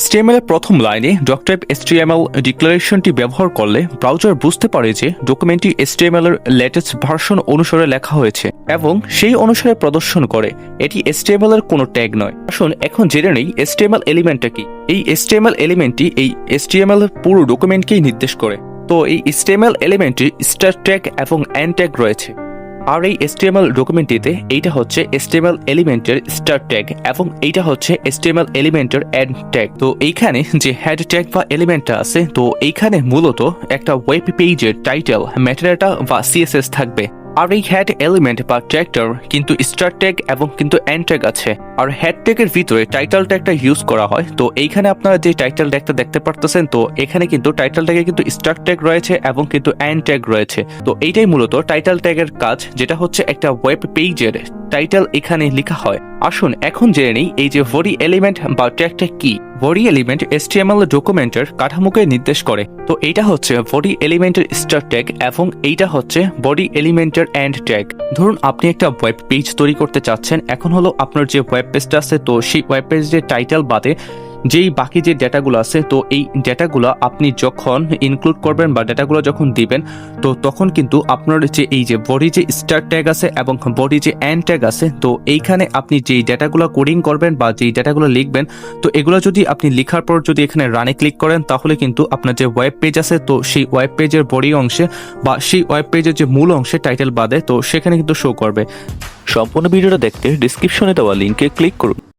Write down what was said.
HTML এর প্রথম লাইনে ডক্টাইপ HTML ডিক্লারেশনটি ব্যবহার করলে ব্রাউজার বুঝতে পারে যে ডকুমেন্টটি HTML এর লেটেস্ট ভার্সন অনুসারে লেখা হয়েছে এবং সেই অনুসারে প্রদর্শন করে। এটি HTML এর কোনো ট্যাগ নয়। আসুন এখন জেনে নেই HTML এলিমেন্টটা কি। এই HTML এলিমেন্টটি এই এসটিএমএল এর পুরো ডকুমেন্টকেই নির্দেশ করে। তো এই HTML এলিমেন্টটি স্টার ট্যাগ এবং এন্ড ট্যাগ রয়েছে। আর এই এসটিএমএল ডকুমেন্টটিতে এইটা হচ্ছে এসটিএমএল এলিমেন্টের স্টার ট্যাগ এবং এইটা হচ্ছে এসটিএমএল এলিমেন্টের এন্ড ট্যাগ তো এইখানে যে হেড ট্যাগ বা এলিমেন্টটা আছে, তো এইখানে মূলত একটা ওয়েব পেজের টাইটেল ম্যাটেরিয়ালটা বা সিএসএস থাকবে। আর এই হ্যাট এলিমেন্ট বা ট্র্যাক্টর কিন্তু স্টার ট্যাগ এবং কিন্তু অ্যান্ড ট্যাগ আছে। আর হেড ট্যাগের ভিতরে টাইটেল ট্যাগটা ইউজ করা হয়। তো এইখানে আপনারা যে টাইটেল ট্যাগটা দেখতে পারতেছেন, তো এখানে কিন্তু টাইটেল ট্যাগে কিন্তু স্টার ট্যাগ রয়েছে এবং কিন্তু অ্যান্ড ট্যাগ রয়েছে। তো এইটাই মূলত টাইটাল ট্যাগের কাজ, যেটা হচ্ছে একটা ওয়েব পেজের টাইটেল এখানে লেখা হয়। আসুন, এখন জেনে নিই এই যে ভরি এলিমেন্ট বা ট্যাগটা কি। ভরি এলিমেন্ট এসটিএমএল ডকুমেন্টের কাঠামোকে নির্দেশ করে। তো এটা হচ্ছে বডি এলিমেন্টের স্টার ট্যাগ এবং এইটা হচ্ছে বডি এলিমেন্টের এন্ড ট্যাগ ধরুন, আপনি একটা ওয়েব পেজ তৈরি করতে চাচ্ছেন। এখন হলো আপনার যে ওয়েব পেজটা আছে, তো সেই ওয়েব পেজের টাইটেল বাদে যেই বাকি যে ডেটাগুলো আছে, তো এই ডেটাগুলো আপনি যখন ইনক্লুড করবেন বা ডেটাগুলো যখন দিবেন, তো তখন কিন্তু আপনার যে এই যে বডি যে স্টার ট্যাগ আছে এবং বডি যে এন্ড ট্যাগ আছে, তো এইখানে আপনি যেই ডেটাগুলো কোডিং করবেন বা যেই ডেটাগুলো লিখবেন, তো এগুলো যদি আপনি লেখার পর যদি এখানে রানে ক্লিক করেন, তাহলে কিন্তু আপনার যে ওয়েব পেজ আছে, তো সেই ওয়েব পেজের বডি অংশে বা সেই ওয়েব পেজের যে মূল অংশে টাইটেল বাদে, তো সেখানে কিন্তু শো করবে। সম্পূর্ণ ভিডিওটা দেখতে ডিসক্রিপশনে দেওয়া লিঙ্কে ক্লিক করুন।